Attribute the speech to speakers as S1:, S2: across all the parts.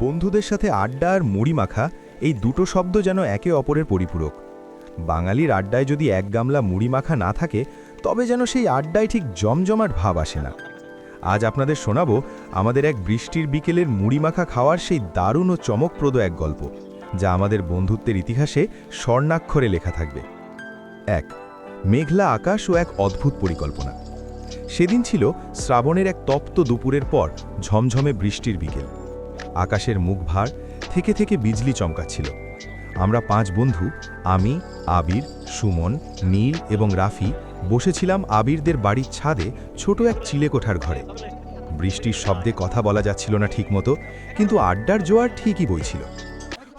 S1: বন্ধুদের সাথে আড্ডা আর মুড়ি মাখা এই দুটো শব্দ যেন একে অপরের পরিপূরক। বাঙালির আড্ডায় যদি এক গামলা মুড়ি মাখা না থাকে, তবে যেন সেই আড্ডায় ঠিক জমজমাট ভাব আসে না। আজ আপনাদের শোনাবো আমাদের এক বৃষ্টির বিকেলের মুড়ি মাখা খাওয়ার সেই দারুণ ও চমকপ্রদ এক গল্প, যা আমাদের বন্ধুত্বের ইতিহাসে স্বর্ণাক্ষরে লেখা থাকবে। এক, মেঘলা আকাশ ও এক অদ্ভুত পরিকল্পনা। সেদিন ছিল শ্রাবণের এক তপ্ত দুপুরের পর ঝমঝমে বৃষ্টির বিকেল। আকাশের মুখ ভার থেকে থেকে বিজলি চমকাচ্ছিল। আমরা পাঁচ বন্ধু, আমি, আবির, সুমন, নীল এবং রাফি, বসেছিলাম আবিরদের বাড়ির ছাদে ছোট এক চিলেকোঠার ঘরে। বৃষ্টির শব্দে কথা বলা যাচ্ছিল না ঠিকমতো, কিন্তু আড্ডার জোয়ার ঠিকই বইছিল।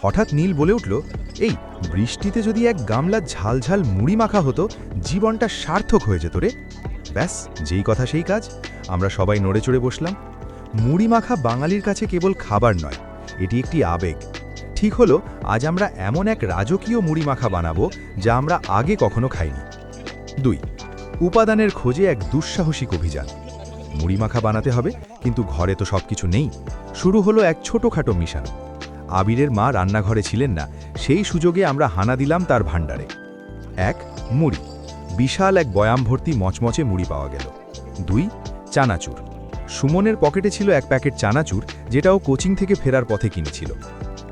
S1: হঠাৎ নীল বলে উঠল, এই, বৃষ্টিতে যদি এক গামলা ঝালঝাল মুড়ি মাখা হতো, জীবনটা সার্থক হয়ে যেত রে। ব্যাস, যেই কথা সেই কাজ। আমরা সবাই নড়ে চড়ে বসলাম। মুড়ি মাখা বাঙালির কাছে কেবল খাবার নয়, এটি একটি আবেগ। ঠিক হলো, আজ আমরা এমন এক রাজকীয় মুড়ি মাখা বানাবো যা আমরা আগে কখনো খাইনি। দুই, উপাদানের খোঁজে এক দুঃসাহসিক অভিযান। মুড়ি মাখা বানাতে হবে, কিন্তু ঘরে তো সবকিছু নেই। শুরু হলো এক ছোটোখাটো মিশন। আবিরের মা রান্নাঘরে ছিলেন না, সেই সুযোগে আমরা হানা দিলাম তার ভাণ্ডারে। এক, মুড়ি। বিশাল এক বয়াম ভর্তি মচমচে মুড়ি পাওয়া গেল। দুই, চানাচুর। সুমনের পকেটে ছিল এক প্যাকেট চানাচুর, যেটাও কোচিং থেকে ফেরার পথে কিনেছিল।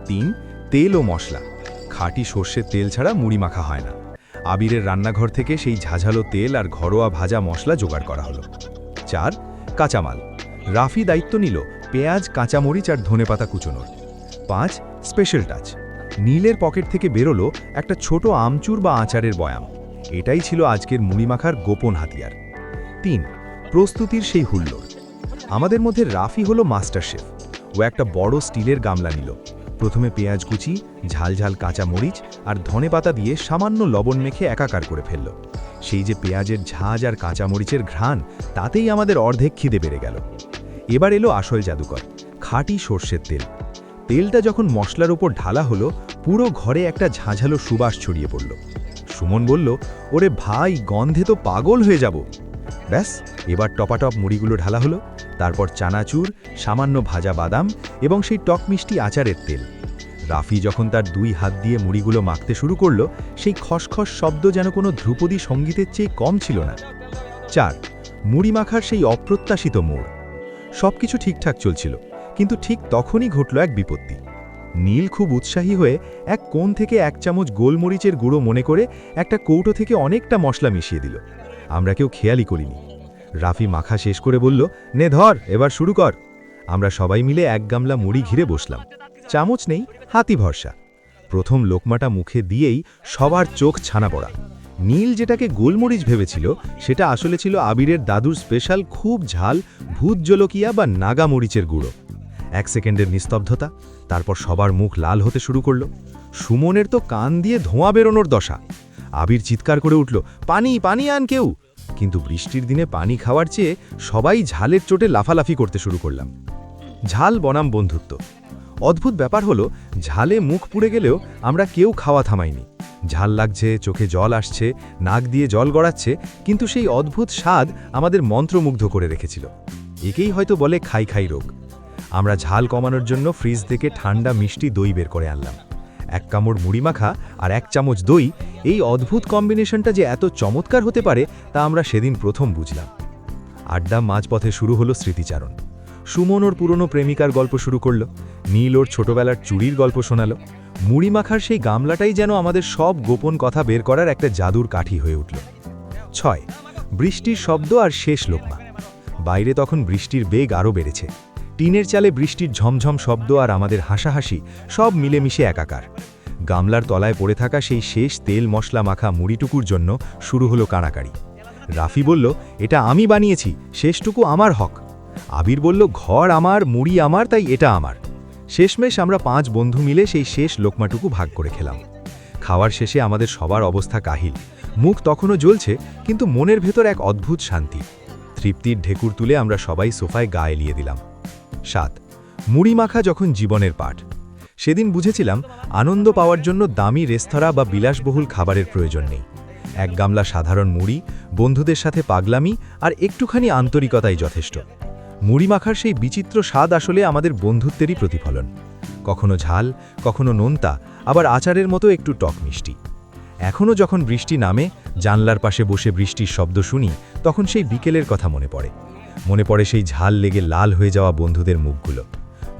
S1: তিন, তেল ও মশলা। খাঁটি সর্ষের তেল ছাড়া মুড়ি মাখা হয় না। আবিরের রান্নাঘর থেকে সেই ঝাঝালো তেল আর ঘরোয়া ভাজা মশলা জোগাড় করা হলো। চার, কাঁচামাল। রাফি দায়িত্ব নিল পেঁয়াজ, কাঁচামরিচ আর ধনেপাতা কুচোনোর। পাঁচ স্পেশাল টাচ নীলের পকেট থেকে বেরোলো একটা ছোট আমচুর বা আচারের বয়াম। এটাই ছিল আজকের মুড়ি মাখার গোপন হাতিয়ার। তিন, প্রস্তুতির সেই হুল্লোড়। আমাদের মধ্যে রাফি হলো মাস্টার শেফ। ও একটা বড় স্টিলের গামলা নিল। প্রথমে পেঁয়াজ কুচি ঝালঝাল কাঁচা মরিচ আর ধনেপাতা দিয়ে সামান্য লবণ মেখে একাকার করে ফেলল। সেই যে পেঁয়াজের ঝাঁজ আর কাঁচা মরিচের ঘ্রাণ, তাতেই আমাদের অর্ধেক খিদে বেড়ে গেল। এবার এলো আসল জাদুকর, খাঁটি সর্ষের তেল। তেলটা যখন মশলার উপর ঢালা হলো, পুরো ঘরে একটা ঝাঁঝালো সুবাস ছড়িয়ে পড়ল। সুমন বলল, ওরে ভাই, গন্ধে তো পাগল হয়ে যাব। ব্যাস, এবার টপাটপ মুড়িগুলো ঢালা হলো, তারপর চানাচুর, সামান্য ভাজা বাদাম এবং সেই টক মিষ্টি আচারের তেল। রাফি যখন তার দুই হাত দিয়ে মুড়িগুলো মাখতে শুরু করল, সেই খসখস শব্দ যেন কোনো ধ্রুপদী সঙ্গীতের চেয়ে কম ছিল না। চার, মুড়ি মাখার সেই অপ্রত্যাশিত মোড়। সব কিছু ঠিকঠাক চলছিল, কিন্তু ঠিক তখনই ঘটল এক বিপত্তি। নীল খুব উৎসাহী হয়ে এক কোণ থেকে এক চামচ গোলমরিচের গুঁড়ো মনে করে একটা কৌটো থেকে অনেকটা মশলা মিশিয়ে দিল। আমরা কেউ খেয়ালই করিনি। রাফি মাখা শেষ করে বলল, নে ধর, এবার শুরু কর। আমরা সবাই মিলে এক গামলা মুড়ি ঘিরে বসলাম। চামচ নেই, হাতি ভরসা। প্রথম লোকমাটা মুখে দিয়েই সবার চোখ ছানা পড়া। নীল যেটাকে গোলমরিচ ভেবেছিল, সেটা আসলে ছিল আবিরের দাদুর স্পেশাল খুব ঝাল ভূত জলকিয়া বা নাগা মরিচের গুঁড়ো। এক সেকেন্ডের নিস্তব্ধতা, তারপর সবার মুখ লাল হতে শুরু করল। সুমনের তো কান দিয়ে ধোঁয়া বেরোনোর দশা। আবির চিৎকার করে উঠল, পানি পানি আন কেউ! কিন্তু বৃষ্টির দিনে পানি খাওয়ার চেয়ে সবাই ঝালের চোটে লাফালাফি করতে শুরু করলাম। ঝাল বনাম বন্ধুত্ব। অদ্ভুত ব্যাপার হলো, ঝালে মুখ পুড়ে গেলেও আমরা কেউ খাওয়া থামাইনি। ঝাল লাগছে, চোখে জল আসছে, নাক দিয়ে জল গড়াচ্ছে, কিন্তু সেই অদ্ভুত স্বাদ আমাদের মন্ত্রমুগ্ধ করে রেখেছিল। একেই হয়তো বলে খাই খাই রোগ। আমরা ঝাল কমানোর জন্য ফ্রিজ থেকে ঠান্ডা মিষ্টি দই বের করে আনলাম। এক কামড় মুড়ি মাখা আর এক চামচ দই, এই অদ্ভুত কম্বিনেশনটা যে এত চমৎকার হতে পারে তা আমরা সেদিন প্রথম বুঝলাম। আড্ডা মাঝপথে শুরু হলো স্মৃতিচারণ। সুমন ওর পুরনো প্রেমিকার গল্প শুরু করল, নীল ওর ছোটবেলার চুরির গল্প শোনালো, মুড়ি মাখার সেই গামলাটাই যেন আমাদের সব গোপন কথা বের করার একটা জাদুর কাঠি হয়ে উঠল। ছয়, বৃষ্টির শব্দ আর শেষ লোকমা। বাইরে তখন বৃষ্টির বেগ আরও বেড়েছে। টিনের চালে বৃষ্টির ঝমঝম শব্দ আর আমাদের হাসাহাসি সব মিলেমিশে একাকার। গামলার তলায় পড়ে থাকা সেই শেষ তেল মশলা মাখা মুড়িটুকুর জন্য শুরু হলো কাড়াকাড়ি। রাফি বলল, এটা আমি বানিয়েছি, শেষটুকু আমার হক। আবির বলল, ঘর আমার, মুড়ি আমার, তাই এটা আমার। শেষমেশ আমরা পাঁচ বন্ধু মিলে সেই শেষ লোকমাটুকু ভাগ করে খেলাম। খাওয়ার শেষে আমাদের সবার অবস্থা কাহিল। মুখ তখনও জ্বলছে, কিন্তু মনের ভেতর এক অদ্ভুত শান্তি। তৃপ্তির ঢেকুর তুলে আমরা সবাই সোফায় গা এলিয়ে দিলাম। সাত, মুড়ি মাখা যখন জীবনের পাঠ। সেদিন বুঝেছিলাম আনন্দ পাওয়ার জন্য দামি রেস্তোরাঁ বা বিলাসবহুল খাবারের প্রয়োজন নেই। এক গামলা সাধারণ মুড়ি, বন্ধুদের সাথে পাগলামি আর একটুখানি আন্তরিকতাই যথেষ্ট। মুড়ি মাখার সেই বিচিত্র স্বাদ আসলে আমাদের বন্ধুত্বেরই প্রতিফলন। কখনো ঝাল, কখনো নোনতা, আবার আচারের মতো একটু টক মিষ্টি। এখনও যখন বৃষ্টি নামে, জানলার পাশে বসে বৃষ্টির শব্দ শুনি, তখন সেই বিকেলের কথা মনে পড়ে। মনে পড়ে সেই ঝাল লেগে লাল হয়ে যাওয়া বন্ধুদের মুখগুলো।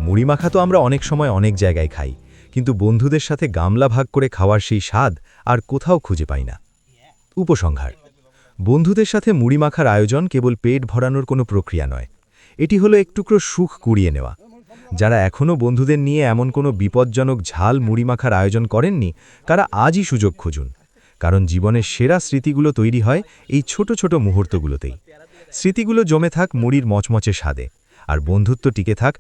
S1: মুড়ি মাখা তো আমরা অনেক সময় অনেক জায়গায় খাই, কিন্তু বন্ধুদের সাথে গামলা ভাগ করে খাওয়ার সেই স্বাদ আর কোথাও খুঁজে পাই না। উপসংহার, বন্ধুদের সাথে মুড়ি মাখার আয়োজন কেবল পেট ভরানোর কোনো প্রক্রিয়া নয়, এটি হলো একটুকরো সুখ কুড়িয়ে নেওয়া। যারা এখনও বন্ধুদের নিয়ে এমন কোনো বিপজ্জনক ঝাল মুড়ি মাখার আয়োজন করেননি, তারা আজই সুযোগ খুঁজুন, কারণ জীবনের সেরা স্মৃতিগুলো তৈরি হয় এই ছোট ছোট মুহূর্তগুলোতেই। স্মৃতিগুলো জমে থাক মুড়ির মচমচে স্বাদে, আর বন্ধুত্ব টিকে থাক